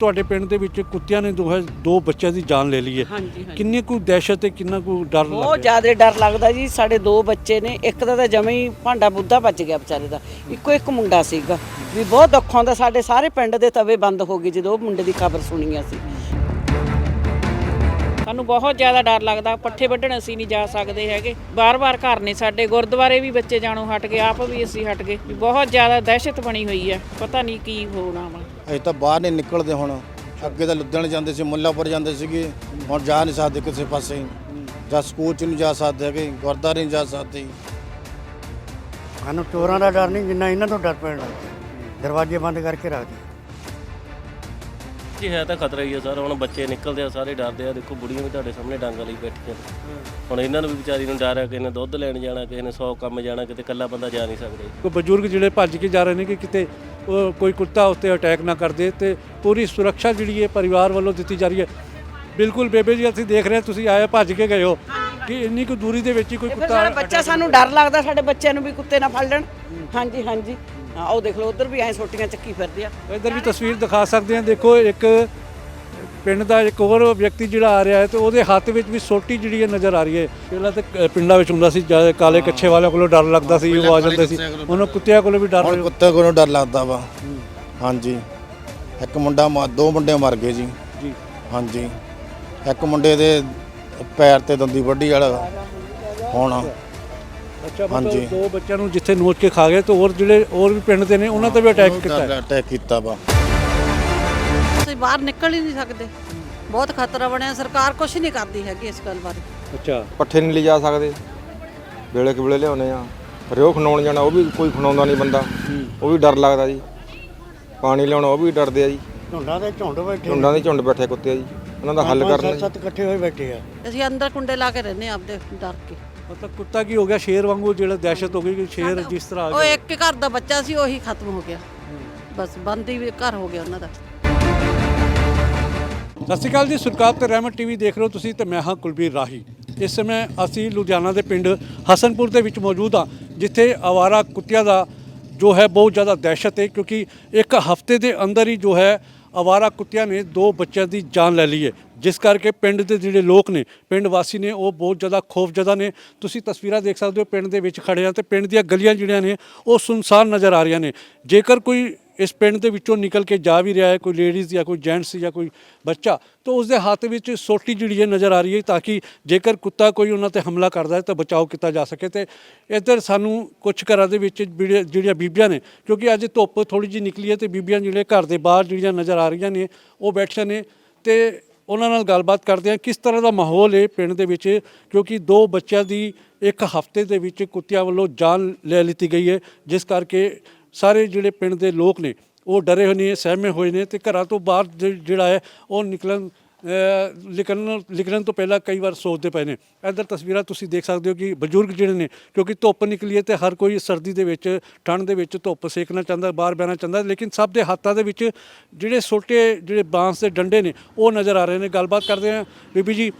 ਤੁਹਾਡੇ ਪਿੰਡ ਦੇ ਵਿੱਚ ਕੁੱਤਿਆਂ ਨੇ ਦੋ ਦੋ ਬੱਚਿਆਂ ਦੀ ਜਾਨ ਲੈ ਲਈ ਹੈ। ਹਾਂਜੀ ਹਾਂਜੀ। ਕਿੰਨੀ ਕੁ ਦਹਿਸ਼ਤ ਤੇ ਕਿੰਨਾ ਕੁ ਡਰ ਬਹੁਤ ਲੱਗਦਾ ਜ਼ਿਆਦਾ ਡਰ ਲੱਗਦਾ ਜੀ ਸਾਡੇ ਦੋ ਬੱਚੇ ਨੇ ਇੱਕ ਦਾ ਤਾਂ ਜਮੇ ਹੀ ਭਾਂਡਾ ਬੁੱਧਾ ਵੱਜ ਗਿਆ ਵਿਚਾਰੇ ਦਾ ਇੱਕੋ ਇੱਕ ਮੁੰਡਾ ਸੀਗਾ। ਵੀ ਬਹੁਤ ਦੁੱਖ ਆਉਂਦਾ ਸਾਡੇ ਸਾਰੇ ਪਿੰਡ ਦੇ ਤਵੇ ਬੰਦ ਹੋ ਗਏ ਜਦੋਂ ਉਹ ਮੁੰਡੇ ਦੀ ਖਬਰ ਸੁਣੀ ਅਸੀਂ। ਸਾਨੂੰ ਬਹੁਤ ਜ਼ਿਆਦਾ ਡਰ ਲੱਗਦਾ ਪੱਠੇ ਵੱਢਣ ਅਸੀਂ ਨਹੀਂ ਜਾ ਸਕਦੇ ਹੈਗੇ। ਬਾਰ-ਬਾਰ ਘਰ ਨੇ ਸਾਡੇ ਗੁਰਦੁਆਰੇ ਵੀ ਬੱਚੇ ਜਾਣੋਂ ਹਟ ਗਏ ਆਪ ਵੀ ਅਸੀਂ ਹਟ ਗਏ। ਬਹੁਤ ਜ਼ਿਆਦਾ ਦਹਿਸ਼ਤ ਬਣੀ ਹੋਈ ਹੈ ਪਤਾ ਨਹੀਂ ਕੀ ਹੋਣਾ ਵਾ। ਅਸੀਂ ਤਾਂ ਬਾਹਰ ਨਹੀਂ ਨਿਕਲਦੇ ਹੁਣ। ਅੱਗੇ ਤਾਂ ਲੁਧਿਆਣੇ ਜਾਂਦੇ ਸੀ ਮੁੱਲਾਪੁਰ ਜਾਂਦੇ ਸੀਗੇ। ਹੁਣ ਜਾ ਨਹੀਂ ਸਕਦੇ ਕਿਸੇ ਪਾਸੇ। ਜਾਂ ਸਕੂਲ ਚ ਨਹੀਂ ਜਾ ਸਕਦੇ ਹੈਗੇ ਗੁਰਦੁਆਰੇ ਨਹੀਂ ਜਾ ਸਕਦੇ। ਸਾਨੂੰ ਚੋਰਾਂ ਦਾ ਡਰ ਨਹੀਂ ਜਿੰਨਾ ਇਹਨਾਂ ਤੋਂ ਡਰ ਪੈਣ। ਦਰਵਾਜ਼ੇ ਬੰਦ ਕਰਕੇ ਰੱਖਦੇ ਜੀ ਹੈ ਤਾਂ ਖਤਰਾ ਹੀ ਹੈ ਸਰ। ਹੁਣ ਬੱਚੇ ਨਿਕਲਦੇ ਆ ਸਾਰੇ ਡਰਦੇ ਆ। ਦੇਖੋ ਬੁੜੀਆਂ ਵੀ ਤੁਹਾਡੇ ਸਾਹਮਣੇ ਡਾਂਗਾ ਲਈ ਬੈਠੀਆਂ ਨੇ। ਹੁਣ ਇਹਨਾਂ ਨੂੰ ਵੀ ਵਿਚਾਰੀ ਨੂੰ ਡਰ ਹੈ ਕਿਸੇ ਨੇ ਦੁੱਧ ਲੈਣ ਜਾਣਾ ਕਿਸੇ ਨੇ 100 ਕੰਮ ਜਾਣਾ ਕਿਤੇ ਇਕੱਲਾ ਬੰਦਾ ਜਾ ਨਹੀਂ ਸਕਦਾ ਕੋਈ ਬਜ਼ੁਰਗ ਜਿਹੜੇ ਭੱਜ ਕੇ ਜਾ ਰਹੇ ਨੇ ਕਿ ਕਿਤੇ ਉਹ ਕੋਈ ਕੁੱਤਾ ਉੱਤੇ ਅਟੈਕ ਨਾ ਕਰ ਦੇ ਤੇ ਪੂਰੀ ਸੁਰੱਖਿਆ ਜਿਹੜੀ ਹੈ ਪਰਿਵਾਰ ਵੱਲੋਂ ਦਿੱਤੀ ਜਾ ਰਹੀ ਹੈ। ਬਿਲਕੁਲ ਬੇਬੇ ਜੀ ਅਸੀਂ ਦੇਖ ਰਹੇ ਹਾਂ ਤੁਸੀਂ ਆਏ ਭੱਜ ਕੇ ਗਏ ਹੋ। ਕਿ ਇੰਨੀ ਕੁ ਦੂਰੀ ਦੇ ਵਿੱਚ ਹੀ ਕੋਈ ਫਿਰ ਕੁੱਤਾ ਸਾਡਾ ਬੱਚਾ ਸਾਨੂੰ ਡਰ ਲੱਗਦਾ ਸਾਡੇ ਬੱਚਿਆਂ ਨੂੰ ਵੀ ਕੁੱਤੇ ਨਾ ਫੜ ਲੈਣ। ਹਾਂਜੀ ਹਾਂਜੀ। ਹਾਂ ਉਹ ਦੇਖ ਲਓ ਉਧਰ ਵੀ ਐ ਛੋਟੀਆਂ ਚੱਕੀ ਫਿਰਦੇ ਆ। ਇੱਧਰ ਵੀ ਤਸਵੀਰ ਦਿਖਾ ਸਕਦੇ ਹਾਂ। ਦੇਖੋ ਇੱਕ ਪਿੰਡ ਦਾ ਇੱਕ ਹੋਰ ਵਿਅਕਤੀ ਜਿਹੜਾ ਆ ਰਿਹਾ ਹੈ ਤੇ ਉਹਦੇ ਹੱਥ ਵਿੱਚ ਵੀ ਸੋਟੀ ਜਿਹੜੀ ਹੈ ਨਜ਼ਰ ਆ ਰਹੀ ਹੈ। ਪਹਿਲਾਂ ਤਾਂ ਪਿੰਡਾਂ ਵਿੱਚ ਹੁੰਦਾ ਸੀ ਜ਼ਿਆਦਾ ਕਾਲੇ ਕੱਛੇ ਵਾਲਿਆਂ ਕੋਲੋਂ ਡਰ ਲੱਗਦਾ ਸੀ ਉਹ ਆ ਜਾਂਦੇ ਸੀ। ਉਹਨਾਂ ਕੁੱਤਿਆਂ ਕੋਲੋਂ ਵੀ ਡਰ ਹੁਣ ਕੁੱਤੇ ਕੋਲੋਂ ਡਰ ਲੱਗਦਾ ਵਾ। ਹਾਂਜੀ। ਇੱਕ ਮੁੰਡਾ ਮ- ਦੋ ਮੁੰਡੇ ਮਰ ਗਏ ਜੀ। ਜੀ। ਹਾਂਜੀ। ਇੱਕ ਮੁੰਡੇ ਦੇ ਪੈਰ ਤੇ ਦੰਦੀ ਵੱਢੀ ਵਾਲਾ ਹੁਣ ਅੱਛਾ ਹਾਂਜੀ। ਮਤਲਬ ਦੋ ਬੱਚਿਆਂ ਨੂੰ ਜਿੱਥੇ ਨੋਚ ਕੇ ਖਾ ਗਏ ਤੇ ਹੋਰ ਜਿਹੜੇ ਹੋਰ ਵੀ ਪਿੰਡ ਦੇ ਨੇ ਉਹਨਾਂ ਤੇ ਵੀ ਅਟੈਕ ਕੀਤਾ। ਹੈ। ਅਟੈਕ ਕੀਤਾ ਵਾ। ਅਸੀਂ ਬਾਹਰ ਨਿਕਲ ਹੀ ਨਹੀਂ ਸਕਦੇ। ਬਹੁਤ ਖਤਰਾ ਬਣਿਆ। ਸਰਕਾਰ ਕੁਝ ਨਹੀਂ ਕਰਦੀ ਹੈਗੀ ਇਸ ਗੱਲ ਬਾਰੇ। ਅੱਛਾ। ਪੱਠੇ ਨਹੀਂ ਲਿਜਾ ਸਕਦੇ। ਵੇਲੇ ਕਿ ਵੇਲੇ ਲਿਆਉਨੇ ਆ ਰਿਓ ਖਣਾਉਣ ਜਾਣਾ ਉਹ ਵੀ ਕੋਈ ਖਣਾਉਂਦਾ ਨਹੀਂ ਬੰਦਾ। ਉਹ ਵੀ ਡਰ ਲੱਗਦਾ ਜੀ। ਪਾਣੀ ਲਿਆਉਣਾ ਉਹ ਵੀ ਡਰਦੇ ਆ ਜੀ। ਝੁੰਡਾਂ ਦੇ ਝੁੰਡ ਬੈਠੇ ਝੁੰਡਾਂ ਦੇ ਝੁੰਡ ਬੈਠੇ ਕੁੱਤੇ ਆ ਜੀ। ਉਹਨਾਂ ਦਾ ਹੱਲ ਕਰਨਾ ਸੱਤ ਸੱਤ ਇਕੱਠੇ ਹੋਏ ਬੈਠੇ ਆ। ਅਸੀਂ ਅੰਦਰ ਕੁੰਡੇ ਲਾ ਕੇ ਰਹਿੰਦੇ ਹਾਂ ਆਪਦੇ ਡਰ ਕੇ। ਮਤਲਬ ਕੁੱਤਾ ਕੀ ਹੋ ਗਿਆ? ਸ਼ੇਰ ਵਾਂਗੂ ਜਿਹੜਾ ਦਹਿਸ਼ਤ ਹੋ ਗਈ ਕਿ ਸ਼ੇਰ ਜਿਸ ਤਰ੍ਹਾਂ ਆ ਉਹ ਗਿਆ ਇੱਕ ਘਰ ਦਾ ਬੱਚਾ ਸੀ ਉਹੀ ਖਤਮ ਹੋ ਗਿਆ। ਬਸ ਬੰਦ ਹੀ ਘਰ ਹੋ ਗਿਆ ਉਹਨਾਂ ਦਾ। ਸਤਿ ਸ਼੍ਰੀ ਅਕਾਲ ਜੀ ਸਰਕਾਰ ਤੇ ਰਹਿਮਤ ਟੀਵੀ ਦੇਖ ਰਹੇ ਹੋ ਤੁਸੀਂ ਤੇ ਮੈਂ ਹਾਂ ਕੁਲਬੀਰ ਰਾਹੀ। ਇਸ ਸਮੇਂ ਅਸੀਂ ਲੁਧਿਆਣਾ ਦੇ ਪਿੰਡ ਹਸਨਪੁਰ ਦੇ ਵਿੱਚ ਮੌਜੂਦ ਹਾਂ ਜਿੱਥੇ ਆਵਾਰਾ ਕੁੱਤਿਆਂ ਦਾ ਜੋ ਹੈ ਬਹੁਤ ਜ਼ਿਆਦਾ ਦਹਿਸ਼ਤ ਹੈ ਕਿਉਂਕਿ ਇੱਕ ਹਫ਼ਤੇ ਦੇ ਅੰਦਰ ਹੀ ਜੋ ਹੈ ਆਵਾਰਾ ਕੁੱਤਿਆਂ ਨੇ ਦੋ ਬੱਚਿਆਂ ਦੀ ਜਾਨ ਲੈ ਲਈ ਹੈ। ਜਿਸ ਕਰਕੇ ਪਿੰਡ ਦੇ ਜਿਹੜੇ ਲੋਕ ਨੇ, ਪਿੰਡ ਵਾਸੀ ਨੇ, ਉਹ ਬਹੁਤ ਜ਼ਿਆਦਾ ਖੌਫਜ਼ਦਾ ਨੇ। ਤੁਸੀਂ ਤਸਵੀਰਾਂ ਦੇਖ ਸਕਦੇ ਹੋ ਪਿੰਡ ਦੇ ਵਿੱਚ ਖੜੇ ਆ ਤੇ ਪਿੰਡ ਦੀਆਂ ਗਲੀਆਂ ਜਿਹੜੀਆਂ ਨੇ, ਉਹ ਸੁਨਸਾਨ ਨਜ਼ਰ ਆ ਰਹੀਆਂ ਨੇ। ਜੇਕਰ ਕੋਈ ਇਸ ਪਿੰਡ ਦੇ ਵਿੱਚੋਂ ਨਿਕਲ ਕੇ ਜਾ ਵੀ ਰਿਹਾ ਹੈ, ਕੋਈ ਲੇਡੀਜ਼ ਜਾਂ ਕੋਈ ਜੈਂਟਸ ਜਾਂ ਕੋਈ ਬੱਚਾ, ਤਾਂ ਉਸ ਦੇ ਹੱਥ ਵਿੱਚ ਸੋਟੀ ਜਿਹੜੀ ਹੈ ਨਜ਼ਰ ਆ ਰਹੀ ਹੈ ਤਾਂ ਕਿ ਜੇਕਰ ਕੁੱਤਾ ਕੋਈ ਉਹਨਾਂ ਤੇ ਹਮਲਾ ਕਰਦਾ ਹੈ ਤਾਂ ਬਚਾਓ ਕੀਤਾ ਜਾ ਸਕੇ। ਤੇ ਇੱਧਰ ਸਾਨੂੰ ਕੁਝ ਘਰਾਂ ਦੇ ਵਿੱਚ ਜਿਹੜੇ- ਜਿਹੜੀਆਂ ਬੀਬੀਆਂ ਨੇ, ਕਿਉਂਕਿ ਅੱਜ ਧੁੱਪ ਥੋੜੀ ਜਿਹੀ ਨਿਕਲੀ ਹੈ ਤੇ ਬੀਬੀਆਂ ਜਿਹੜੇ ਘਰ ਦੇ ਬਾਹਰ ਜਿਹੜੀਆਂ ਨਜ਼ਰ ਆ ਰਹੀਆਂ ਨੇ, ਉਹ ਬੈਠੀਆਂ ਨੇ। ਤੇ ਉਹਨਾਂ ਨਾਲ ਗੱਲਬਾਤ ਕਰਦੇ ਹਾਂ ਕਿਸ ਤਰ੍ਹਾਂ ਦਾ ਮਾਹੌਲ ਹੈ ਪਿੰਡ ਦੇ ਵਿੱਚ, ਕਿਉਂਕਿ ਦੋ ਬੱਚਿਆਂ ਦੀ ਇੱਕ ਹਫ਼ਤੇ ਦੇ ਵਿੱਚ ਕੁੱਤਿਆਂ ਵੱਲੋਂ ਜਾਨ ਲੈ ਲਿੱਤੀ ਗਈ ਹੈ, ਜਿਸ ਕਰਕੇ ਸਾਰੇ ਜਿਹੜੇ ਪਿੰਡ ਦੇ ਲੋਕ ਨੇ, ਉਹ ਡਰੇ ਹੋਏ ਨੇ, ਸਹਿਮੇ ਹੋਏ ਨੇ ਤੇ ਘਰਾਂ ਤੋਂ ਬਾਹਰ ਜਿਹੜਾ ਹੈ, ਉਹ ਨਿਕਲਣ ਲਿਖਣ ਲਿਖਣ ਤੋਂ ਪਹਿਲਾਂ ਕਈ ਵਾਰ ਸੋਚਦੇ ਪਏ ਨੇ। ਇੱਧਰ ਤਸਵੀਰਾਂ ਤੁਸੀਂ ਦੇਖ ਸਕਦੇ ਹੋ ਕਿ ਬਜ਼ੁਰਗ ਜਿਹੜੇ ਨੇ, ਕਿਉਂਕਿ ਧੁੱਪ ਨਿਕਲੀ ਹੈ ਤੇ ਹਰ ਕੋਈ ਸਰਦੀ ਦੇ ਵਿੱਚ ਠੰਡ ਦੇ ਵਿੱਚ ਧੁੱਪ ਸੇਕਣਾ ਚਾਹੁੰਦਾ, ਬਾਹਰ ਬਹਿਣਾ ਚਾਹੁੰਦਾ, ਲੇਕਿਨ ਸਭ ਦੇ ਹੱਥਾਂ ਦੇ ਵਿੱਚ ਜਿਹੜੇ ਛੋਟੇ ਜਿਹੜੇ ਬਾਂਸ ਦੇ ਡੰਡੇ ਨੇ, ਉਹ ਨਜ਼ਰ ਆ ਰਹੇ ਨੇ। ਗੱਲਬਾਤ ਕਰਦੇ ਆ ਬੀਬੀ ਜੀ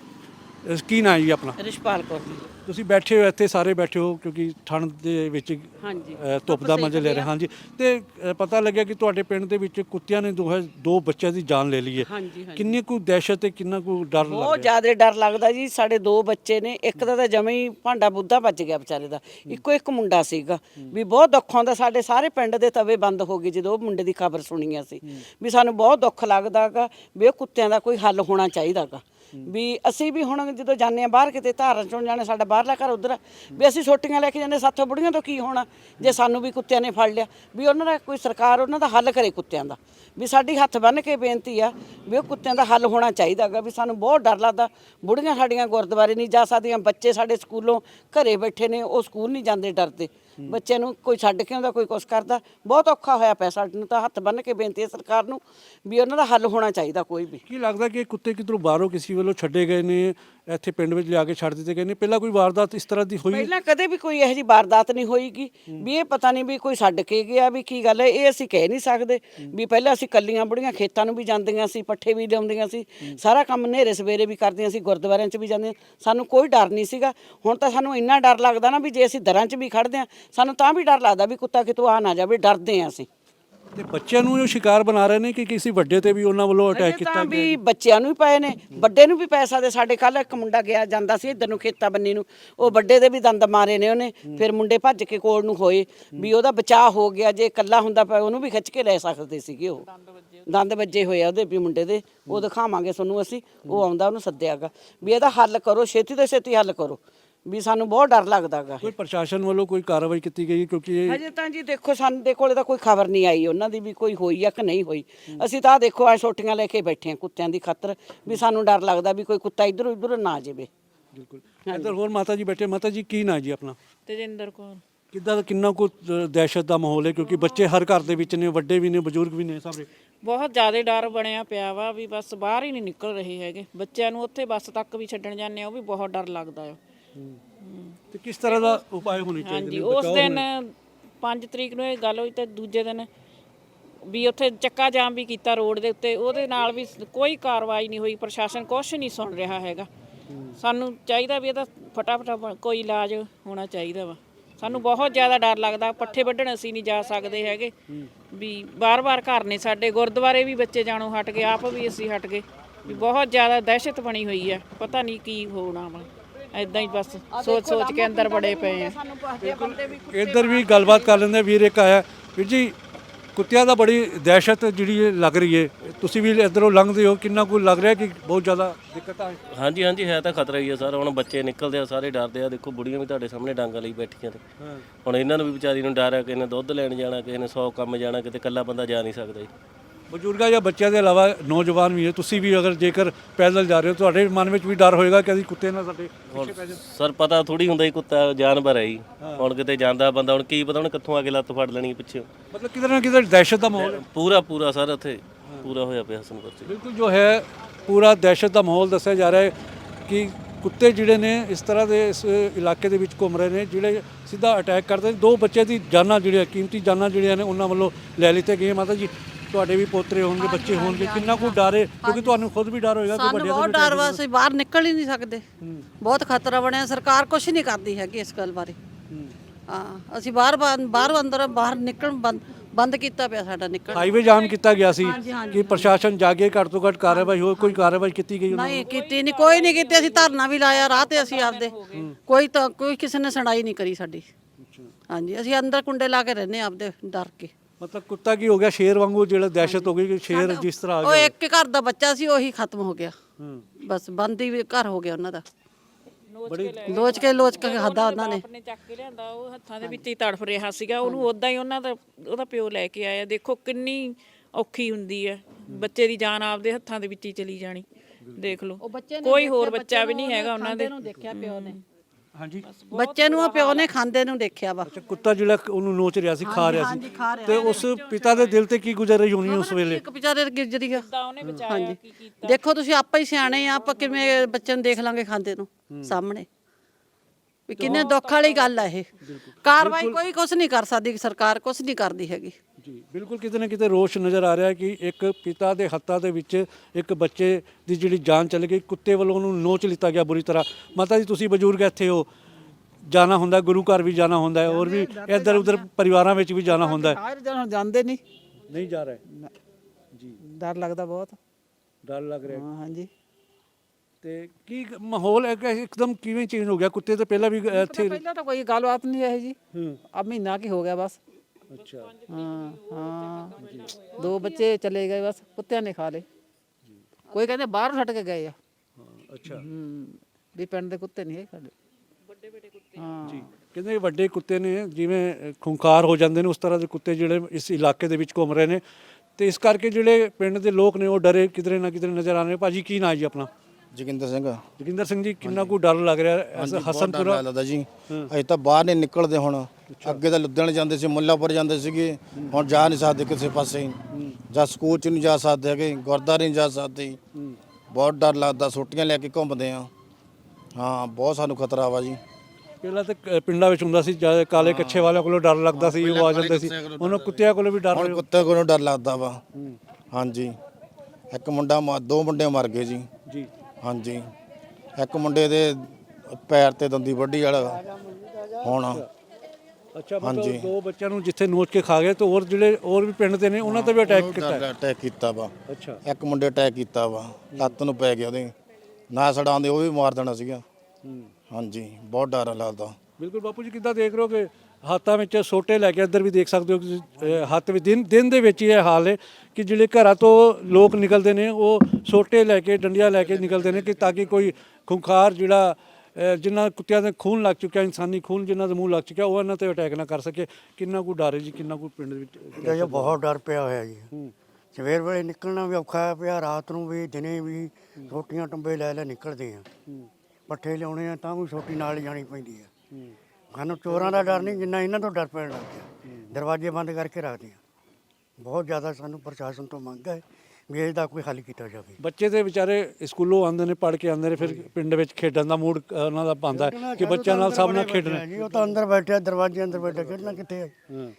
ਅਹ ਕੀ ਨਾਂ ਹੈ ਜੀ ਆਪਣਾ? ਰਿਸ਼ਪਾਲ ਕੌਰ ਜੀ। ਤੁਸੀਂ ਬੈਠੇ ਹੋ ਇੱਥੇ ਸਾਰੇ ਬੈਠੇ ਹੋ ਕਿਉਂਕਿ ਠੰਡ ਦੇ ਵਿੱਚ ਹਾਂਜੀ। ਅਹ ਧੁੱਪ ਦਾ ਮਜ਼ਾ ਲੈ ਰਹੇ ਹਾਂਜੀ। ਤੇ ਅਹ ਪਤਾ ਲੱਗਿਆ ਕਿ ਤੁਹਾਡੇ ਪਿੰਡ ਦੇ ਵਿੱਚ ਕੁੱਤਿਆਂ ਨੇ ਦੋ ਦੋ ਬੱਚਿਆਂ ਦੀ ਜਾਨ ਲੈ ਲਈ ਹੈ। ਹਾਂਜੀ ਹਾਂਜੀ। ਕਿੰਨੀ ਕੁ ਦਹਿਸ਼ਤ ਤੇ ਕਿੰਨਾ ਕੁ ਡਰ ਬਹੁਤ ਲੱਗਦਾ ਜ਼ਿਆਦਾ ਡਰ ਲੱਗਦਾ ਜੀ। ਸਾਡੇ ਦੋ ਬੱਚੇ ਨੇ ਇੱਕ ਦਾ ਤਾਂ ਜਮੇ ਹੀ ਭਾਂਡਾ ਬੁੱਧਾ ਵੱਜ ਗਿਆ ਵਿਚਾਰੇ ਦਾ। ਇੱਕੋ ਇੱਕ ਮੁੰਡਾ ਸੀਗਾ। ਵੀ ਬਹੁਤ ਦੁੱਖ ਆਉਂਦਾ। ਸਾਡੇ ਸਾਰੇ ਪਿੰਡ ਦੇ ਤਵੇ ਬੰਦ ਹੋ ਗਏ ਜਦੋਂ ਉਹ ਮੁੰਡੇ ਦੀ ਖਬਰ ਸੁਣੀ ਅਸੀਂ ਵੀ ਸਾਨੂੰ ਬਹੁਤ ਦੁੱਖ ਲੱਗਦਾਗਾ ਵੀ ਉਹ ਕੁੱਤਿਆਂ ਦਾ ਕੋਈ ਹੱਲ ਹੋਣਾ ਚਾਹੀਦਾਗਾ। ਵੀ ਅਸੀਂ ਵੀ ਹੁਣ ਜਦੋਂ ਜਾਂਦੇ ਆ ਬਾਹਰ ਕਿਤੇ, ਧਾਰਾਂ ਚੋਂ ਜਾਣੇ ਸਾਡਾ ਬਾਹਰਲਾ ਘਰ ਉਧਰ ਵੀ ਅਸੀਂ ਛੋਟੀਆਂ ਲੈ ਕੇ ਜਾਂਦੇ, ਸਾਥੋਂ ਬੁੜੀਆਂ ਤੋਂ ਕੀ ਹੋਣਾ? ਜੇ ਸਾਨੂੰ ਵੀ ਕੁੱਤਿਆਂ ਨੇ ਫੜ ਲਿਆ। ਵੀ ਉਹਨਾਂ ਦਾ ਕੋਈ ਸਰਕਾਰ ਉਹਨਾਂ ਦਾ ਹੱਲ ਕਰੇ ਕੁੱਤਿਆਂ ਦਾ। ਵੀ ਸਾਡੀ ਹੱਥ ਬੰਨ੍ਹ ਕੇ ਬੇਨਤੀ ਆ ਵੀ ਉਹ ਕੁੱਤਿਆਂ ਦਾ ਹੱਲ ਹੋਣਾ ਚਾਹੀਦਾਗਾ ਵੀ ਸਾਨੂੰ ਬਹੁਤ ਡਰ ਲੱਗਦਾ। ਬੁੜੀਆਂ ਸਾਡੀਆਂ ਗੁਰਦੁਆਰੇ ਨਹੀਂ ਜਾ ਸਕਦੀਆਂ, ਬੱਚੇ ਸਾਡੇ ਸਕੂਲੋਂ ਘਰੇ ਬੈਠੇ ਨੇ, ਉਹ ਸਕੂਲ ਨਹੀਂ ਜਾਂਦੇ ਡਰਦੇ। ਬੱਚਿਆਂ ਨੂੰ ਕੋਈ ਛੱਡ ਕੇ ਆਉਂਦਾ ਕੋਈ ਕੁਛ ਕਰਦਾ। ਬਹੁਤ ਔਖਾ ਹੋਇਆ ਪਿਆ ਸਾਡੇ ਨੂੰ ਤਾਂ ਹੱਥ ਬੰਨ੍ਹ ਕੇ ਬੇਨਤੀ ਹੈ ਸਰਕਾਰ ਨੂੰ ਵੀ ਉਹਨਾਂ ਦਾ ਹੱਲ ਹੋਣਾ ਚਾਹੀਦਾ ਕੋਈ ਵੀ। ਕੀ ਲੱਗਦਾ ਕਿ ਇਹ ਕੁੱਤੇ ਕਿਧਰੋਂ ਬਾਹਰੋਂ ਕਿਸੇ ਵੱਲੋਂ ਛੱਡੇ ਗਏ ਨੇ ਇੱਥੇ ਪਿੰਡ ਵਿੱਚ ਲਿਆ ਕੇ ਛੱਡ ਦਿੱਤੇ ਗਏ ਨੇ? ਪਹਿਲਾਂ ਕੋਈ ਵਾਰਦਾਤ ਇਸ ਤਰ੍ਹਾਂ ਦੀ ਹੋਈ? ਪਹਿਲਾਂ ਕਦੇ ਵੀ ਕੋਈ ਇਹੋ ਜਿਹੀ ਵਾਰਦਾਤ ਨਹੀਂ ਹੋਈਗੀ। ਵੀ ਇਹ ਪਤਾ ਨਹੀਂ ਵੀ ਕੋਈ ਛੱਡ ਕੇ ਗਿਆ ਵੀ ਕੀ ਗੱਲ ਹੈ ਇਹ ਅਸੀਂ ਕਹਿ ਨਹੀਂ ਸਕਦੇ। ਵੀ ਪਹਿਲਾਂ ਅਸੀਂ ਕੱਲੀਆਂ ਬੁੜੀਆਂ ਖੇਤਾਂ ਨੂੰ ਵੀ ਜਾਂਦੀਆਂ ਸੀ ਪੱਠੇ ਵੀ ਲਿਆਉਂਦੀਆਂ ਸੀ। ਸਾਰਾ ਕੰਮ ਨੇਰੇ ਸਵੇਰੇ ਵੀ ਕਰਦੀਆਂ ਸੀ ਗੁਰਦੁਆਰਿਆਂ 'ਚ ਵੀ ਜਾਂਦੀਆਂ। ਸਾਨੂੰ ਕੋਈ ਡਰ ਨਹੀਂ ਸੀਗਾ। ਹੁਣ ਤਾਂ ਸਾਨੂੰ ਇੰਨਾ ਡਰ ਲੱਗਦਾ ਨਾ ਵੀ ਜੇ ਅਸੀਂ ਦਰਾਂ 'ਚ ਵੀ ਖੜਦੇ ਆ ਸਾਨੂੰ ਤਾਂ ਵੀ ਡਰ ਲੱਗਦਾ ਵੀ ਕੁੱਤਾ ਕਿਤੋਂ ਆ ਨਾ ਜਾਵੇ ਡਰਦੇ ਆ ਅਸੀਂ। ਤੇ ਬੱਚਿਆਂ ਨੂੰ ਉਹ ਸ਼ਿਕਾਰ ਬਣਾ ਰਹੇ ਨੇ ਕਿ ਕਿਸੇ ਵੱਡੇ ਤੇ ਵੀ ਉਹਨਾਂ ਵੱਲੋਂ ਅਟੈਕ ਕੀਤਾ ਤਾਂ ਗਿਆ ਵੀ ਬੱਚਿਆਂ ਨੂੰ ਵੀ ਪਏ ਨੇ ਵੱਡੇ ਨੂੰ ਵੀ ਪੈ ਸਕਦੇ। ਸਾਡੇ ਕੱਲ ਇੱਕ ਮੁੰਡਾ ਗਿਆ ਜਾਂਦਾ ਸੀ ਇੱਧਰ ਨੂੰ ਖੇਤਾ ਬੰਨੀ ਨੂੰ। ਉਹ ਵੱਡੇ ਦੇ ਵੀ ਦੰਦ ਮਾਰੇ ਨੇ ਉਹਨੇ ਫਿਰ ਮੁੰਡੇ ਭੱਜ ਕੇ ਕੋਲ ਨੂੰ ਹੋਏ ਵੀ ਉਹਦਾ ਬਚਾਅ ਹੋ ਗਿਆ। ਜੇ ਇਕੱਲਾ ਹੁੰਦਾ ਪਿਆ ਉਹਨੂੰ ਵੀ ਖਿੱਚ ਕੇ ਲੈ ਸਕਦੇ ਸੀਗੇ ਉਹ। ਦੰਦ ਵੱਜੇ ਹੋਏ ਆ ਉਹਦੇ ਵੀ ਮੁੰਡੇ ਦੇ। ਉਹ ਦਿਖਾਵਾਂਗੇ ਤੁਹਾਨੂੰ ਅਸੀਂ ਉਹ ਆਉਂਦਾ ਉਹਨੂੰ ਸੱਦਿਆਗਾ। ਵੀ ਇਹਦਾ ਹੱਲ ਕਰੋ ਛੇਤੀ ਤੋਂ ਛੇਤੀ ਹੱਲ ਕਰੋ। ਵੀ ਸਾਨੂੰ ਬਹੁਤ ਡਰ ਲੱਗਦਾਗਾ ਕੋਈ ਪ੍ਰਸ਼ਾਸਨ ਵੱਲੋਂ ਕੋਈ ਕਾਰਵਾਈ ਕੀਤੀ ਗਈ ਕਿਉਂਕਿ ਇਹ ਹਜੇ ਤਾਂ ਜੀ ਦੇਖੋ ਸਾਨੂੰ ਦੇ ਕੋਲੇ ਤਾਂ ਕੋਈ ਖਬਰ ਨਹੀਂ ਆਈ। ਉਹਨਾਂ ਦੀ ਵੀ ਕੋਈ ਹੋਈ ਆ ਕਿ ਨਹੀਂ ਹੋਈ। ਅਸੀਂ ਤਾਂ ਆਹ ਦੇਖੋ ਆ ਛੋਟੀਆਂ ਲੈ ਕੇ ਬੈਠੇ ਆ ਕੁੱਤਿਆਂ ਦੀ ਖਾਤਰ ਵੀ ਸਾਨੂੰ ਡਰ ਲੱਗਦਾ ਵੀ ਕੋਈ ਕੁੱਤਾ ਇਧਰ ਉਧਰ ਨਾ ਜਾਵੇ। ਬਿਲਕੁਲ। ਇੱਧਰ ਹੋਰ ਮਾਤਾ ਜੀ ਬੈਠੇ। ਮਾਤਾ ਜੀ ਕੀ ਨਾਂ ਜੀ ਆਪਣਾ? ਤੇਜਿੰਦਰ ਕੌਰ। ਕਿੱਦਾਂ ਦਾ ਕਿੰਨਾ ਕੁ ਅ, ਦਹਿਸ਼ਤ ਦਾ ਮਾਹੌਲ ਹੈ? ਕਿਉਂਕਿ ਬੱਚੇ ਹਰ ਘਰ ਦੇ ਵਿੱਚ ਨੇ ਵੱਡੇ ਵੀ ਨੇ ਬਜ਼ੁਰਗ ਵੀ ਨੇ ਸਾਰੇ। ਬਹੁਤ ਜ਼ਿਆਦਾ ਡਰ ਬਣਿਆ ਪਿਆ ਵਾ ਵੀ ਬਸ ਬਾਹਰ ਹੀ ਨਹੀਂ ਨਿਕਲ ਰਹੇ ਹੈਗੇ। ਬੱਚਿਆਂ ਨੂੰ ਉੱਥੇ ਬੱਸ ਤੱਕ ਵੀ ਛੱਡਣ ਜਾਂਦੇ ਆ ਉਹ ਵੀ ਬਹੁਤ ਡਰ ਲੱਗਦਾ ਆ। ਤੇ ਕਿਸ ਤਰ੍ਹਾਂ ਦਾ ਉਪਾਅ ਹੋਣੇ ਚਾਹੀਦੇ ਹਾਂਜੀ ਨੇ? ਉਸ ਬਚਾਓ ਦਿਨ ਹੋਣੇ। 5 ਤਰੀਕ ਨੂੰ ਇਹ ਗੱਲ ਹੋਈ ਤੇ ਦੂਜੇ ਦਿਨ ਵੀ ਉੱਥੇ ਚੱਕਾ ਜਾਮ ਵੀ ਕੀਤਾ ਰੋਡ ਦੇ ਉੱਤੇ ਉਹਦੇ ਨਾਲ ਵੀ ਕੋਈ ਕਾਰਵਾਈ ਨਹੀਂ ਹੋਈ ਪ੍ਰਸ਼ਾਸਨ ਕੁਝ ਨਹੀਂ ਸੁਣ ਰਿਹਾ ਹੈਗਾ। ਸਾਨੂੰ ਚਾਹੀਦਾ ਵੀ ਇਹਦਾ ਫਟਾਫਟ ਕੋਈ ਇਲਾਜ ਹੋਣਾ ਚਾਹੀਦਾ ਵਾ। ਸਾਨੂੰ ਬਹੁਤ ਜ਼ਿਆਦਾ ਡਰ ਲੱਗਦਾ ਪੱਠੇ ਵੱਢਣ ਅਸੀਂ ਨਹੀਂ ਜਾ ਸਕਦੇ ਹੈਗੇ। ਵੀ ਬਾਰ-ਬਾਰ ਘਰ ਨੇ ਸਾਡੇ ਗੁਰਦੁਆਰੇ ਵੀ ਬੱਚੇ ਜਾਣੋਂ ਹਟ ਗਏ ਆਪ ਵੀ ਅਸੀਂ ਹਟ ਗਏ। ਵੀ ਬਹੁਤ ਜ਼ਿਆਦਾ ਦਹਿਸ਼ਤ ਬਣੀ ਹੋਈ ਹੈ ਪਤਾ ਨਹੀਂ ਕੀ ਹੋਣਾ ਵਾ। ਐਦਾਂ ਹੀ ਬਸ ਸੋਚ ਸੋਚ ਕੇ ਅੰਦਰ ਬੜੇ ਪਏ ਆ। ਇੱਧਰ ਵੀ ਗੱਲਬਾਤ ਕਰ ਲੈਂਦੇ ਵੀਰ ਇੱਕ ਆਇਆ। ਵੀਰ ਜੀ ਕੁੱਤਿਆਂ ਦਾ ਬੜੀ ਦਹਿਸ਼ਤ ਜਿਹੜੀ ਲੱਗ ਰਹੀ ਹੈ ਤੁਸੀਂ ਵੀ ਇੱਧਰੋਂ ਲੰਘਦੇ ਹੋ ਕਿੰਨਾ ਕੁ ਲੱਗ ਰਿਹਾ ਕਿ ਬਹੁਤ ਜ਼ਿਆਦਾ ਦਿੱਕਤ ਆ? ਹਾਂਜੀ ਹਾਂਜੀ ਹੈ ਤਾਂ ਖਤਰਾ ਹੀ ਆ ਸਰ। ਹੁਣ ਬੱਚੇ ਨਿਕਲਦੇ ਆ ਸਾਰੇ ਡਰਦੇ ਆ। ਦੇਖੋ ਬੁੜੀਆਂ ਵੀ ਤੁਹਾਡੇ ਸਾਹਮਣੇ ਡਾਂਗਾ ਲਈ ਬੈਠੀਆਂ ਨੇ। ਹੁਣ ਇਹਨਾਂ ਨੂੰ ਵੀ ਵਿਚਾਰੀ ਨੂੰ ਡਰ ਆ ਕਿਸੇ ਨੇ ਦੁੱਧ ਲੈਣ ਜਾਣਾ ਕਿਸੇ ਨੇ 100 ਕੰਮ ਜਾਣਾ ਕਿਤੇ ਇਕੱਲਾ ਬੰਦਾ ਜਾ ਨਹੀਂ ਸਕਦਾ ਜੀ। ਬਜ਼ੁਰਗਾਂ ਜਾਂ ਬੱਚਿਆਂ ਦੇ ਇਲਾਵਾ ਨੌਜਵਾਨ ਵੀ ਹੈ। ਤੁਸੀਂ ਵੀ ਅਗਰ ਜੇਕਰ ਪੈਦਲ ਜਾ ਰਹੇ ਹੋ ਤੁਹਾਡੇ ਮਨ ਵਿੱਚ ਵੀ ਡਰ ਹੋਏਗਾ ਕਿ ਅਸੀਂ ਕੁੱਤੇ ਨਾਲ ਸਾਡੇ ਪਿੱਛੇ ਪੈ ਜਾਣ। ਸਰ ਪਤਾ ਥੋੜੀ ਹੁੰਦਾ ਜੀ ਕੁੱਤਾ ਜਾਨਵਰ ਹੈ ਜੀ। ਹੁਣ ਕਿਤੇ ਜਾਂਦਾ ਬੰਦਾ ਹੁਣ ਕੀ ਪਤਾ ਹੁਣ ਕਿੱਥੋਂ ਆ ਕੇ ਲੱਤ ਫੜ ਲੈਣੀ ਪਿੱਛੇ। ਮਤਲਬ ਕਿਤੇ ਨਾ ਕਿਤੇ ਦਹਿਸ਼ਤ ਦਾ ਮਾਹੌਲ ਹੈ। ਪੂਰਾ ਪੂਰਾ ਸਰ ਉੱਥੇ ਪੂਰਾ ਹੋਇਆ ਪਿਆ ਹਸਨਪੁਰ 'ਚ ਬਿਲਕੁਲ ਜੋ ਹੈ ਪੂਰਾ ਦਹਿਸ਼ਤ ਦਾ ਮਾਹੌਲ ਦੱਸਿਆ ਜਾ ਰਿਹਾ ਹੈ ਕਿ ਕੁੱਤੇ ਜਿਹੜੇ ਨੇ ਇਸ ਤਰ੍ਹਾਂ ਦੇ ਇਸ ਇਲਾਕੇ ਦੇ ਵਿੱਚ ਘੁੰਮ ਰਹੇ ਨੇ ਜਿਹੜੇ ਸਿੱਧਾ ਅਟੈਕ ਕਰਦੇ ਨੇ। ਦੋ ਬੱਚੇ ਦੀ ਜਾਨਾਂ ਜਿਹੜੀਆਂ ਕੀਮਤੀ ਜਾਨਾਂ ਜਿਹੜੀਆਂ ਨੇ ਉਹਨਾਂ ਵੱਲੋਂ ਲੈ ਲਿੱਤੇ ਗਏ ਮਾਤਾ ਜੀ ਤੁਹਾਡੇ ਵੀ ਪੋਤਰੇ ਹੋਣਗੇ ਬੱਚੇ ਹੋਣਗੇ ਕਿੰਨਾ ਕੁ ਡਰ ਹੈ? ਕਿਉਂਕਿ ਤੁਹਾਨੂੰ ਖੁਦ ਵੀ ਡਰ ਹੋਏਗਾ ਕਿ ਸਾਨੂੰ ਵੱਡਿਆਂ ਬਹੁਤ ਡਰ ਵਾ ਅਸੀਂ ਬਾਹਰ ਨਿਕਲ ਹੀ ਨਹੀਂ ਸਕਦੇ। ਬਹੁਤ ਖਤਰਾ ਬਣਿਆ ਸਰਕਾਰ ਕੁਝ ਨਹੀਂ ਕਰਦੀ ਹੈਗੀ ਇਸ ਗੱਲ ਬਾਰੇ। ਹਾਂ। ਅਸੀਂ ਬਾਹਰ ਬਾਹਰ ਅੰਦਰ ਬਾਹਰ ਨਿਕਲਣ ਬੰਦ ਬੰਦ ਕੀਤਾ ਪਿਆ ਸਾਡਾ ਨਿਕਲ ਹਾਈਵੇ ਜਾਮ ਕੀਤਾ ਗਿਆ ਸੀ ਕਿ ਪ੍ਰਸ਼ਾਸਨ ਜਾਗੇ ਘੱਟ ਤੋਂ ਘੱਟ ਕਾਰਵਾਈ ਹੋਏ ਕੋਈ ਕਾਰਵਾਈ ਕੀਤੀ ਗਈ ਨਹੀਂ ਕੀਤੀ ਨਹੀਂ ਕੋਈ ਨਹੀਂ ਕੀਤੀ ਅਸੀਂ ਧਰਨਾ ਵੀ ਲਾਇਆ ਰਾਹ ਤੇ ਅਸੀਂ ਆਪਦੇ। ਕੋਈ ਤਾਂ ਕੋਈ ਕਿਸੇ ਨੇ ਸੁਣਾਈ ਨਹੀਂ ਕਰੀ ਸਾਡੀ। ਹਾਂਜੀ ਅਸੀਂ ਅੰਦਰ ਕੁੰਡੇ ਲਾ ਕੇ ਰਹਿੰਦੇ ਹਾਂ ਆਪਦੇ ਡਰ ਕੇ। ਮਤਲਬ ਕੁੱਤਾ ਕੀ ਹੋ ਗਿਆ? ਸ਼ੇਰ ਵਾਂਗੂ ਜਿਹੜਾ ਦਹਿਸ਼ਤ ਹੋ ਗਈ ਕਿ ਸ਼ੇਰ ਜਿਸ ਤਰ੍ਹਾਂ ਆ ਉਹ ਗਿਆ। ਇੱਕ ਘਰ ਦਾ ਬੱਚਾ ਸੀ ਉਹੀ ਖਤਮ ਹੋ ਗਿਆ। ਬਸ ਬੰਦ ਹੀ ਘਰ ਹੋ ਗਿਆ ਉਹਨਾਂ ਦਾ। ਲੋਚ ਕੇ ਲੋਚ ਕੇ ਹੱਦਾ ਉਹਨਾਂ ਨੇ। ਆਪਣੇ ਚੱਕ ਕੇ ਲਿਆਂਦਾ ਉਹ ਹੱਥਾਂ ਦੇ ਵਿੱਚ ਹੀ ਤੜਫ ਰਿਹਾ ਸੀਗਾ। ਉਹਨੂੰ ਉਦਾਂ ਹੀ ਉਹਨਾਂ ਦਾ ਉਹਦਾ ਪਿਓ ਲੈ ਕੇ ਆਇਆ। ਦੇਖੋ ਕਿੰਨੀ ਔਖੀ ਹੁੰਦੀ ਹੈ। ਬੱਚੇ ਦੀ ਜਾਨ ਆਪਦੇ ਹੱਥਾਂ ਦੇ ਵਿੱਚ ਹੀ ਚਲੀ ਜਾਣੀ। ਦੇਖ ਲਓ। ਕੋਈ ਹੋਰ ਬੱਚਾ ਵੀ ਨਹੀਂ ਹੈਗਾ ਉਹਨਾਂ ਦੇ। ਦੇਖਿਆ ਪਿਓ ਨੇ। ਹਾਂਜੀ। ਬੱਚੇ ਨੂੰ ਉਹ ਪਿਓ ਨੇ ਖਾਂਦੇ ਨੂੰ ਦੇਖਿਆ ਵਾ। ਅੱਛਾ ਕੁੱਤਾ ਜਿਹੜਾ ਉਹਨੂੰ ਨੋਚ ਰਿਹਾ ਸੀ ਖਾ ਰਿਹਾ ਸੀ। ਤੇ ਉਸ ਪਿਤਾ ਦੇ ਦਿਲ ਤੇ ਕੀ ਗੁਜ਼ਰ ਰਹੀ ਹੋਣੀ ਉਸ ਵੇਲੇ? ਇੱਕ ਵਿਚਾਰੇ ਗਿਰਜਰੀ ਆ। ਉਹਨੇ ਬਚਾਇਆ ਕੀ ਕੀਤਾ? ਦੇਖੋ ਤੁਸੀਂ ਆਪਾਂ ਹੀ ਸਿਆਣੇ ਆ ਆਪਾਂ ਕਿਵੇਂ ਬੱਚੇ ਨੂੰ ਦੇਖ ਲਾਂਗੇ ਖਾਂਦੇ ਨੂੰ ਸਾਹਮਣੇ। ਵੀ ਕਿੰਨੇ ਦੁੱਖ ਵਾਲੀ ਗੱਲ ਆ ਇਹ। ਕਾਰਵਾਈ ਕੋਈ ਕੁਝ ਨਹੀਂ ਕਰ ਸਕਦੀ ਸਰਕਾਰ ਕੁਝ ਨਹੀਂ ਕਰਦੀ ਹੈਗੀ। ਜੀ ਬਿਲਕੁਲ ਕਿਤੇ ਨਾ ਕਿਤੇ ਰੋਸ਼ ਨਜ਼ਰ ਆ ਰਿਹਾ ਕਿ ਇੱਕ ਪਿਤਾ ਦੇ ਹੱਥਾਂ ਦੇ ਵਿੱਚ ਇੱਕ ਬੱਚੇ ਦੀ ਜਿਹੜੀ ਜਾਨ ਚਲੀ ਗਈ ਕੁੱਤੇ ਵੱਲੋਂ ਉਹਨੂੰ ਨੋਚ ਲਿੱਤਾ ਗਿਆ ਬੁਰੀ ਤਰ੍ਹਾਂ। ਮਾਤਾ ਜੀ ਤੁਸੀਂ ਬਜ਼ੁਰਗ ਇੱਥੇ ਹੋ ਜਾਣਾ ਹੁੰਦਾ ਗੁਰੂ ਘਰ ਵੀ ਜਾਣਾ ਹੁੰਦਾ ਹੈ ਹੋਰ ਵੀ ਇੱਧਰ ਉੱਧਰ ਪਰਿਵਾਰਾਂ ਵਿੱਚ ਵੀ ਜਾਣਾ ਹੁੰਦਾ ਹੈ। ਬਾਹਰ ਜਾਣ ਜਾਂਦੇ ਨਹੀਂ? ਨਹੀਂ ਜਾ ਰਹੇ। ਡਰ ਲੱਗਦਾ ਬਹੁਤ। ਡਰ ਲੱਗ ਰਿਹਾ। ਹਾਂ ਹਾਂਜੀ। ਤੇ ਕੀ ਮਾਹੌਲ ਹੈ ਕਿ ਇੱਕਦਮ ਕਿਵੇਂ ਚੇਂਜ ਹੋ ਗਿਆ? ਕੁੱਤੇ ਤਾਂ ਪਹਿਲਾਂ ਵੀ ਇੱਥੇ ਪਹਿਲਾਂ ਤਾਂ ਕੋਈ ਗੱਲਬਾਤ ਨਹੀਂ ਹੈ ਜੀ। ਹੂੰ। ਅਬ ਮਹੀਨਾ ਕੀ ਹੋ ਗਿਆ ਬਸ। ਅੱਛਾ। ਹਾਂ ਹਾਂ। ਦੋ ਬੱਚੇ ਚਲੇ ਗਏ ਬਸ ਕੁੱਤਿਆਂ ਨੇ ਖਾ ਲਏ। ਕੋਈ ਕਹਿੰਦੇ ਬਾਹਰ ਛੱਡ ਕੇ ਗਏ ਆ। ਹਾਂ, ਅੱਛਾ। ਹੂੰ ਵੀ ਪਿੰਡ ਦੇ ਕੁੱਤੇ ਨਹੀਂ ਹੈ ਸਾਡੇ। ਵੱਡੇ ਵੱਡੇ ਕੁੱਤੇ। ਹਾਂ। ਜੀ ਕਹਿੰਦੇ ਇਹ ਵੱਡੇ ਕੁੱਤੇ ਨੇ ਜਿਵੇਂ ਅ, ਖੁੰਖਾਰ ਹੋ ਜਾਂਦੇ ਨੇ ਉਸ ਤਰ੍ਹਾਂ ਦੇ ਕੁੱਤੇ ਜਿਹੜੇ ਇਸ ਇਲਾਕੇ ਦੇ ਵਿੱਚ ਘੁੰਮ ਰਹੇ ਨੇ। ਤੇ ਇਸ ਕਰਕੇ ਜਿਹੜੇ ਪਿੰਡ ਦੇ ਲੋਕ ਨੇ ਉਹ ਡਰੇ ਕਿਧਰੇ ਨਾ ਕਿਧਰੇ ਨਜ਼ਰ ਆ ਰਹੇ ਭਾਜੀ ਕੀ ਨਾਂ ਜੀ ਆਪਣਾ? ਜੋਗਿੰਦਰ ਸਿੰਘ। ਜੋਗਿੰਦਰ ਸਿੰਘ ਜੀ ਕਿੰਨਾ ਕੁ ਡਰ ਲੱਗ ਰਿਹਾ ਐਸ ਹਸਨਪੁਰਾ ਲੱਗਦਾ ਜੀ। ਅਸੀਂ ਤਾਂ ਬਾਹਰ ਨਹੀਂ ਨਿਕਲਦੇ ਹੁਣ। ਅੱਗੇ ਤਾਂ ਲੁਧਿਆਣੇ ਜਾਂਦੇ ਸੀ ਮੁੱਲਾਪੁਰ ਜਾਂਦੇ ਸੀਗੇ। ਹੁਣ ਜਾ ਨਹੀਂ ਸਕਦੇ ਕਿਸੇ ਪਾਸੇ। ਜਾਂ ਸਕੂਲ ਚ ਨਹੀਂ ਜਾ ਸਕਦੇ ਹੈਗੇ ਗੁਰਦੁਆਰੇ ਨਹੀਂ ਜਾ ਸਕਦੇ। ਬਹੁਤ ਡਰ ਲੱਗਦਾ ਛੁੱਟੀਆਂ ਲੈ ਕੇ ਘੁੰਮਦੇ ਆ ਹਾਂ ਬਹੁਤ ਸਾਨੂੰ ਖਤਰਾ ਵਾ ਜੀ। ਪਹਿਲਾਂ ਤਾਂ ਪਿੰਡਾਂ ਵਿੱਚ ਹੁੰਦਾ ਸੀ ਜਦ ਕਾਲੇ ਕੱਛੇ ਵਾਲਿਆਂ ਕੋਲੋਂ ਡਰ ਲੱਗਦਾ ਸੀ ਉਹ ਆ ਜਾਂਦੇ ਸੀ। ਉਹਨਾਂ ਕੁੱਤਿਆਂ ਕੋਲੋਂ ਵੀ ਡਰ ਹੁਣ। ਕੁੱਤੇ ਕੋਲੋਂ ਡਰ ਲੱਗਦਾ ਵਾ। ਹਾਂਜੀ। ਇੱਕ ਮੁੰਡਾ ਮਾ- ਦੋ ਮੁੰਡੇ ਮਰ ਗਏ ਜੀ। ਜੀ। ਹਾਂਜੀ। ਇੱਕ ਮੁੰਡੇ ਦੇ ਪੈਰ ਤੇ ਦੰਦੀ ਵੱਢੀ ਵਾਲਾ ਹੋਣਾ ਅੱਛਾ ਹਾਂਜੀ। ਮਤਲਬ ਦੋ ਬੱਚਿਆਂ ਨੂੰ ਜਿੱਥੇ ਨੋਚ ਕੇ ਖਾ ਗਏ ਤੇ ਹੋਰ ਜਿਹੜੇ ਹੋਰ ਵੀ ਪਿੰਡ ਦੇ ਨੇ ਉਹਨਾਂ ਤੇ ਵੀ ਅਟੈਕ ਕੀਤਾ ਹੈ। ਅਟੈਕ ਕੀਤਾ ਵਾ। ਅੱਛਾ। ਇੱਕ ਮੁੰਡੇ ਅਟੈਕ ਕੀਤਾ ਵਾ। ਲੱਤ ਨੂੰ ਪੈ ਗਿਆ ਉਹਦੇ। ਨਾ ਛਡਾਉਂਦੇ ਉਹ ਵੀ ਮਾਰ ਦੇਣਾ ਸੀਗਾ। ਹਾਂਜੀ ਬਹੁਤ ਡਰ ਲੱਗਦਾ। ਬਿਲਕੁਲ ਬਾਪੂ ਜੀ ਕਿੱਦਾਂ ਦੇਖ ਰਹੇ ਹੋ ਕਿ ਹੱਥਾਂ ਵਿੱਚ ਸੋਟੇ ਲੈ ਕੇ ਇੱਧਰ ਵੀ ਦੇਖ ਸਕਦੇ ਹੋ ਕਿ ਅਹ, ਹੱਥ ਵਿੱਚ ਦਿਨ ਦਿਨ ਦੇ ਵਿੱਚ ਹੀ ਇਹ ਹਾਲ ਹੈ ਕਿ ਜਿਹੜੇ ਘਰਾਂ ਤੋਂ ਲੋਕ ਨਿਕਲਦੇ ਨੇ ਉਹ ਸੋਟੇ ਲੈ ਕੇ ਡੰਡੀਆਂ ਲੈ ਕੇ ਨਿਕਲਦੇ ਨੇ ਕਿ ਤਾਂ ਕਿ ਕੋਈ ਖੁੰਖਾਰ ਜਿਹੜਾ ਜਿਨ੍ਹਾਂ ਕੁੱਤਿਆਂ ਦੇ ਖੂਨ ਲੱਗ ਚੁੱਕਿਆ ਇਨਸਾਨੀ ਖੂਨ ਜਿਨ੍ਹਾਂ ਦੇ ਮੂੰਹ ਲੱਗ ਚੁੱਕਿਆ ਉਹ ਇਹਨਾਂ ਤੇ ਅਟੈਕ ਨਾ ਕਰ ਸਕੇ। ਕਿੰਨਾ ਕੁ ਡਰ ਹੈ ਜੀ ਕਿੰਨਾ ਕੁ ਪਿੰਡ ਵਿੱਚ ਇਹਦਾ ਜੀ ਬਹੁਤ ਡਰ ਪਿਆ ਹੋਇਆ ਜੀ। ਸਵੇਰ ਵੇਲੇ ਨਿਕਲਣਾ ਵੀ ਔਖਾ ਪਿਆ ਰਾਤ ਨੂੰ ਵੀ ਦਿਨੇ ਵੀ ਛੋਟੀਆਂ ਟੰਬੇ ਲੈ ਲੈ ਨਿਕਲਦੇ ਆ। ਪੱਠੇ ਲਿਆਉਣੇ ਆ ਤਾਂ ਵੀ ਛੋਟੀ ਨਾਲ ਜਾਣੀ ਪੈਂਦੀ ਆ। ਸਾਨੂੰ ਚੋਰਾਂ ਦਾ ਡਰ ਨਹੀਂ ਜਿੰਨਾ ਇਹਨਾਂ ਤੋਂ ਡਰ ਪੈਣ ਲੱਗ ਗਿਆ। ਦਰਵਾਜ਼ੇ ਬੰਦ ਕਰਕੇ ਰੱਖਦੇ ਆ ਬਹੁਤ ਜ਼ਿਆਦਾ ਸਾਨੂੰ ਪ੍ਰਸ਼ਾਸਨ ਤੋਂ ਮੰਗ ਹੈ ਵੀ ਇਹਦਾ ਕੋਈ ਹੱਲ ਕੀਤਾ ਜਾਵੇ। ਬੱਚੇ ਦੇ ਵਿਚਾਰੇ ਸਕੂਲੋਂ ਆਉਂਦੇ ਨੇ ਪੜ੍ਹ ਕੇ ਆਉਂਦੇ ਨੇ ਫਿਰ ਪਿੰਡ ਵਿੱਚ ਖੇਡਣ ਦਾ ਮੂਡ ਉਹਨਾਂ ਦਾ ਹੈ ਕਿ ਬੱਚਿਆਂ ਨਾਲ ਸਭ ਨਾਲ ਖੇਡਣਾ ਜੀ ਉਹ ਤਾਂ ਅੰਦਰ ਬੈਠਿਆ ਦਰਵਾਜ਼ੇ ਅੰਦਰ ਬੈਠਾ ਖੇਡਣਾ ਕਿੱਥੇ ਹੈ।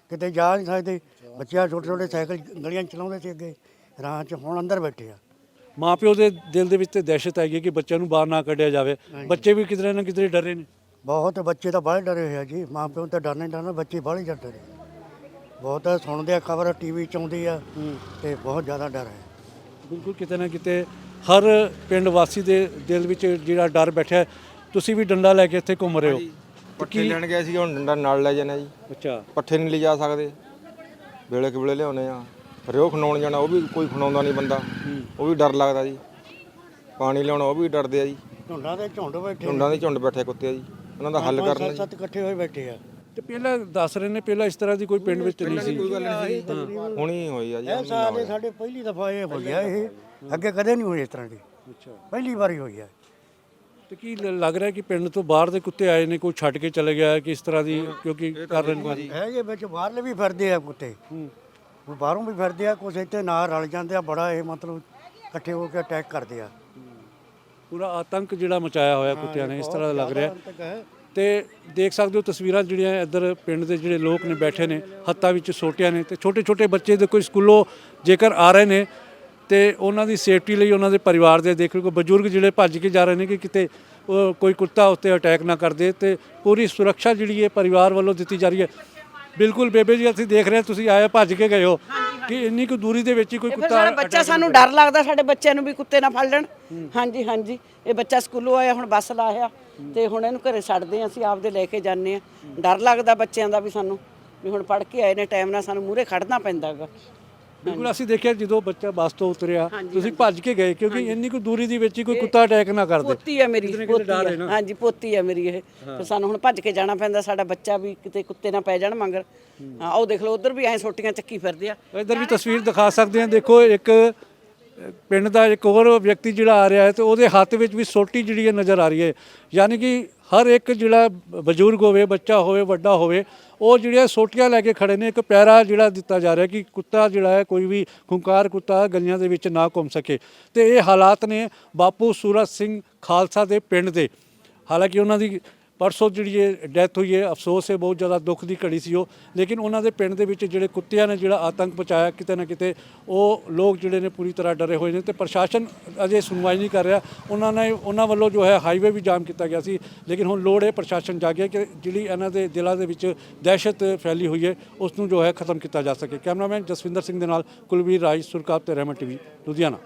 ਕਿਤੇ ਜਾ ਨਹੀਂ ਸਕਦੇ। ਬੱਚਿਆਂ ਛੋਟੇ ਛੋਟੇ ਸਾਈਕਲ ਗਲੀਆਂ ਚਲਾਉਂਦੇ ਸੀ ਅੱਗੇ ਰਾਹ 'ਚ ਹੁਣ ਅੰਦਰ ਬੈਠੇ ਆ। ਮਾਪਿਓ ਦੇ ਦਿਲ ਦੇ ਵਿੱਚ ਤੇ ਦਹਿਸ਼ਤ ਹੈਗੀ ਕਿ ਬੱਚਿਆਂ ਨੂੰ ਬਾਹਰ ਨਾ ਕੱਢਿਆ ਜਾਵੇ। ਬੱਚੇ ਵੀ ਕਿਧਰੇ ਨਾ ਕਿਧਰੇ ਡਰੇ ਨੇ। ਬਹੁਤ ਬੱਚੇ ਤਾਂ ਬਾਹਲੇ ਡਰੇ ਹੋਏ ਆ ਜੀ। ਮਾਂ ਪਿਓ ਤਾਂ ਡਰਨੇ ਡਰਨਾ ਬੱਚੇ ਬਾਹਲੇ ਡਰਦੇ ਨੇ। ਬਹੁਤ ਸੁਣਦੇ ਆ ਖਬਰ ਟੀਵੀ 'ਚ ਆਉਂਦੀ ਆ ਤੇ ਬਹੁਤ ਜ਼ਿਆਦਾ ਡਰ ਹੈ। ਬਿਲਕੁਲ ਕਿਤੇ ਨਾ ਕਿਤੇ ਹਰ ਪਿੰਡ ਵਾਸੀ ਦੇ ਦਿਲ ਵਿੱਚ ਜਿਹੜਾ ਡਰ ਬੈਠਾ ਤੁਸੀਂ ਵੀ ਡੰਡਾ ਲੈ ਕੇ ਇੱਥੇ ਘੁੰਮ ਰਹੇ ਹੋ। ਪੱਠੇ ਲੈਣ ਗਏ ਸੀ ਹੁਣ ਡੰਡਾ ਨਾਲ ਲੈ ਜਾਣਾ ਜੀ। ਅੱਛਾ। ਪੱਠੇ ਨਹੀਂ ਲਿਜਾ ਸਕਦੇ। ਵੇਲੇ ਕਿ ਵੇਲੇ ਲਿਆਉਨੇ ਆ ਰਿਓ ਖਣਾਉਣ ਜਾਣਾ ਉਹ ਵੀ ਕੋਈ ਖਣਾਉਂਦਾ ਨਹੀਂ ਬੰਦਾ। ਉਹ ਵੀ ਡਰ ਲੱਗਦਾ ਜੀ। ਪਾਣੀ ਲਿਆਉਣਾ ਉਹ ਵੀ ਡਰਦੇ ਆ ਜੀ। ਝੁੰਡਾਂ ਦੇ ਝੁੰਡ ਬੈਠੇ ਝੁੰਡਾਂ ਦੇ ਝੁੰਡ ਬੈਠੇ ਕੁੱਤੇ ਆ ਜੀ। ਉਹਨਾਂ ਦਾ ਹੱਲ ਕਰਨਾ ਸੱਤ ਇਕੱਠੇ ਹੋਏ ਬੈਠੇ ਆ। ਤੇ ਪਹਿਲਾਂ ਦੱਸ ਰਹੇ ਨੇ ਪਹਿਲਾਂ ਇਸ ਤਰ੍ਹਾਂ ਦੀ ਕੋਈ ਪਿੰਡ ਵਿੱਚ ਨਹੀਂ ਸੀ। ਕੋਈ ਗੱਲ ਨਹੀਂ ਸੀ। ਹੁਣੀ ਹੋਈ ਆ ਜੀ ਇਹ ਸਾਡੇ ਸਾਡੇ ਪਹਿਲੀ ਦਫਾ ਇਹ ਹੋਇਆ ਇਹ। ਅੱਗੇ ਕਦੇ ਨਹੀਂ ਹੋਈ ਇਸ ਤਰ੍ਹਾਂ ਦੀ। ਅੱਛਾ। ਪਹਿਲੀ ਵਾਰੀ ਹੋਈ ਹੈ ਤੇ ਕੀ ਲੱਗ ਰਿਹਾ ਕਿ ਪਿੰਡ ਤੋਂ ਬਾਹਰ ਦੇ ਕੁੱਤੇ ਆਏ ਨੇ ਕੋਈ ਛੱਡ ਕੇ ਚਲੇ ਗਿਆ ਹੈ ਕਿ ਇਸ ਤਰ੍ਹਾਂ ਦੀ ਕਿਉਂਕਿ ਕਰ ਰਹੇ ਨੇ ਹੈਗੇ ਵਿੱਚ ਬਾਹਰਲੇ ਵੀ ਫਿਰਦੇ ਆ ਕੁੱਤੇ। ਕੋਈ ਬਾਹਰੋਂ ਵੀ ਫਿਰਦੇ ਆ ਕੁਛ ਇੱਥੇ ਨਾਲ ਰਲ ਜਾਂਦੇ ਆ ਬੜਾ ਇਹ ਮਤਲਬ ਇਕੱਠੇ ਹੋ ਕੇ ਅਟੈਕ ਕਰਦੇ ਆ। ਪੂਰਾ ਆਤੰਕ ਜਿਹੜਾ ਮਚਾਇਆ ਹੋਇਆ ਕੁੱਤਿਆਂ ਨੇ ਇਸ ਤਰ੍ਹਾਂ ਦਾ ਲੱਗ ਰਿਹਾ। ਹੈ। ਤੇ ਦੇਖ ਸਕਦੇ ਹੋ ਤਸਵੀਰਾਂ ਜਿਹੜੀਆਂ ਇੱਧਰ ਪਿੰਡ ਦੇ ਜਿਹੜੇ ਲੋਕ ਨੇ ਬੈਠੇ ਨੇ, ਹੱਥਾਂ ਵਿੱਚ ਸੋਟੀਆਂ ਨੇ ਤੇ ਛੋਟੇ ਛੋਟੇ ਬੱਚੇ ਦੇ ਕੋਈ ਸਕੂਲੋਂ ਜੇਕਰ ਆ ਰਹੇ ਨੇ ਤੇ ਉਹਨਾਂ ਦੀ ਸੇਫਟੀ ਲਈ ਉਹਨਾਂ ਦੇ ਪਰਿਵਾਰ ਦੇ ਦੇਖ ਲਓ ਬਜ਼ੁਰਗ ਜਿਹੜੇ ਭੱਜ ਕੇ ਜਾ ਰਹੇ ਨੇ ਕਿ ਕਿਤੇ ਕੋਈ ਕੁੱਤਾ ਉੱਤੇ ਅਟੈਕ ਨਾ ਕਰ ਦੇ ਤੇ ਪੂਰੀ ਸੁਰੱਖਿਆ ਜਿਹੜੀ ਹੈ ਪਰਿਵਾਰ ਵੱਲੋਂ ਦਿੱਤੀ ਜਾ ਰਹੀ ਹੈ। ਬਿਲਕੁਲ ਬੇਬੇ ਜੀ ਅਸੀਂ ਦੇਖ ਰਹੇ ਹਾਂ ਤੁਸੀਂ ਆਏ ਭੱਜ ਕੇ ਗਏ ਹੋ। ਕਿ ਇੰਨੀ ਕੁ ਦੂਰੀ ਦੇ ਵਿੱਚ ਹੀ ਕੋਈ ਫਿਰ ਕੁੱਤਾ ਸਾਡਾ ਬੱਚਾ ਸਾਨੂੰ ਡਰ ਲੱਗਦਾ ਸਾਡੇ ਬੱਚਿਆਂ ਨੂੰ ਵੀ ਕੁੱਤੇ ਨਾ ਫੜ ਲੈਣ। ਹਾਂਜੀ ਹਾਂਜੀ। ਇਹ ਬੱਚਾ ਸਕੂਲੋਂ ਆਇਆ ਹੁਣ ਬੱਸ ਲਾਇਆ। ਤੇ ਹੁਣ ਇਹਨੂੰ ਘਰੇ ਛੱਡਦੇ ਹਾਂ ਅਸੀਂ ਆਪਦੇ ਲੈ ਕੇ ਜਾਂਦੇ ਆ ਡਰ ਲੱਗਦਾ ਬੱਚਿਆਂ ਦਾ ਵੀ ਸਾਨੂੰ ਵੀ ਹੁਣ ਪੜ ਕੇ ਆਏ ਨੇ ਟਾਈਮ ਨਾਲ ਸਾਨੂੰ ਮੂਹਰੇ ਖੜਨਾ ਪੈਂਦਾਗਾ। ਬਿਲਕੁਲ ਅਸੀਂ ਦੇਖਿਆ ਜਦੋਂ ਬੱਚਾ ਬੱਸ ਤੋਂ ਉਤਰਿਆ ਤੁਸੀਂ ਭੱਜ ਕੇ ਗਏ ਕਿਉਂਕਿ ਇੰਨੀ ਕੁ ਦੂਰੀ ਦੇ ਵਿੱਚ ਹੀ ਕੋਈ ਕੁੱਤਾ ਅਟੈਕ ਨਾ ਕਰ ਦੇ ਪੋਤੀ ਹੈ ਮੇਰੀ ਪੋਤੀ ਹੈ। ਹਾਂਜੀ ਪੋਤੀ ਹੈ ਮੇਰੀ ਇਹ। ਤੇ ਸਾਨੂੰ ਹੁਣ ਭੱਜ ਕੇ ਜਾਣਾ ਪੈਂਦਾ ਸਾਡਾ ਬੱਚਾ ਵੀ ਕਿਤੇ ਕੁੱਤੇ ਨਾ ਪੈ ਜਾਣ ਮੰਗਰ। ਹਾਂ ਉਹ ਦੇਖ ਲਓ ਉਧਰ ਵੀ ਐ ਸੋਟੀਆਂ ਚੱਕੀ ਫਿਰਦੇ ਆ। ਇੱਧਰ ਵੀ ਤਸਵੀਰ ਦਿਖਾ ਸਕਦੇ ਹਾਂ। ਦੇਖੋ ਇੱਕ ਪਿੰਡ ਦਾ ਇੱਕ ਹੋਰ ਵਿਅਕਤੀ ਜਿਹੜਾ ਆ ਰਿਹਾ ਹੈ ਤੇ ਉਹਦੇ ਹੱਥ ਵਿੱਚ ਵੀ ਸੋਟੀ ਜਿਹੜੀ ਹੈ ਨਜ਼ਰ ਆ ਰਹੀ ਹੈ। ਯਾਨੀ ਕਿ ਹਰ ਇੱਕ ਜਿਹੜਾ ਬਜ਼ੁਰਗ ਹੋਵੇ, ਬੱਚਾ ਹੋਵੇ, ਵੱਡਾ ਹੋਵੇ, ਉਹ ਜਿਹੜੀਆਂ ਸੋਟੀਆਂ ਲੈ ਕੇ ਖੜੇ ਨੇ, ਇੱਕ ਪਿਆਰਾ ਜਿਹੜਾ ਦਿੱਤਾ ਜਾ ਰਿਹਾ ਕਿ ਕੁੱਤਾ ਜਿਹੜਾ ਹੈ ਕੋਈ ਵੀ ਖੁੰਕਾਰ ਕੁੱਤਾ ਗਲੀਆਂ ਦੇ ਵਿੱਚ ਨਾ ਘੁੰਮ ਸਕੇ। ਤੇ ਇਹ ਹਾਲਾਤ ਨੇ ਬਾਪੂ ਸੂਰਜ ਸਿੰਘ ਖਾਲਸਾ ਦੇ ਪਿੰਡ ਦੇ। ਹਾਲਾਂਕਿ ਉਹਨਾਂ ਦੀ ਪਰਸੋਂ ਜਿਹੜੀ ਇਹ ਡੈਥ ਹੋਈ ਹੈ, ਅਫਸੋਸ ਹੈ, ਬਹੁਤ ਜ਼ਿਆਦਾ ਦੁੱਖ ਦੀ ਘੜੀ ਸੀ ਉਹ। ਲੇਕਿਨ ਉਹਨਾਂ ਦੇ ਪਿੰਡ ਦੇ ਵਿੱਚ ਜਿਹੜੇ ਕੁੱਤਿਆਂ ਨੇ ਜਿਹੜਾ ਆਤੰਕ ਪਹੁੰਚਾਇਆ, ਕਿਤੇ ਨਾ ਕਿਤੇ ਉਹ ਲੋਕ ਜਿਹੜੇ ਨੇ ਪੂਰੀ ਤਰ੍ਹਾਂ ਡਰੇ ਹੋਏ ਨੇ ਤੇ ਪ੍ਰਸ਼ਾਸਨ ਅਜੇ ਸੁਣਵਾਈ ਨਹੀਂ ਕਰ ਰਿਹਾ। ਉਹਨਾਂ ਨੇ, ਉਹਨਾਂ ਵੱਲੋਂ ਜੋ ਹੈ ਹਾਈਵੇ ਵੀ ਜਾਮ ਕੀਤਾ ਗਿਆ ਸੀ। ਲੇਕਿਨ ਹੁਣ ਲੋੜ ਹੈ ਪ੍ਰਸ਼ਾਸਨ ਜਾਗੇ ਕਿ ਜਿਹੜੀ ਇਹਨਾਂ ਦੇ ਦਿਲਾਂ ਦੇ ਵਿੱਚ ਦਹਿਸ਼ਤ ਫੈਲੀ ਹੋਈ ਹੈ, ਉਸ ਨੂੰ ਜੋ ਹੈ ਖਤਮ ਕੀਤਾ ਜਾ ਸਕੇ। ਕੈਮਰਾਮੈਨ ਜਸਵਿੰਦਰ ਸਿੰਘ ਦੇ ਨਾਲ ਕੁਲਵੀਰ ਰਾਜ, ਸੁਰਕਾਪ ਤੇ ਰਹਿਮਤ ਟੀਵੀ, ਲੁਧਿਆਣਾ।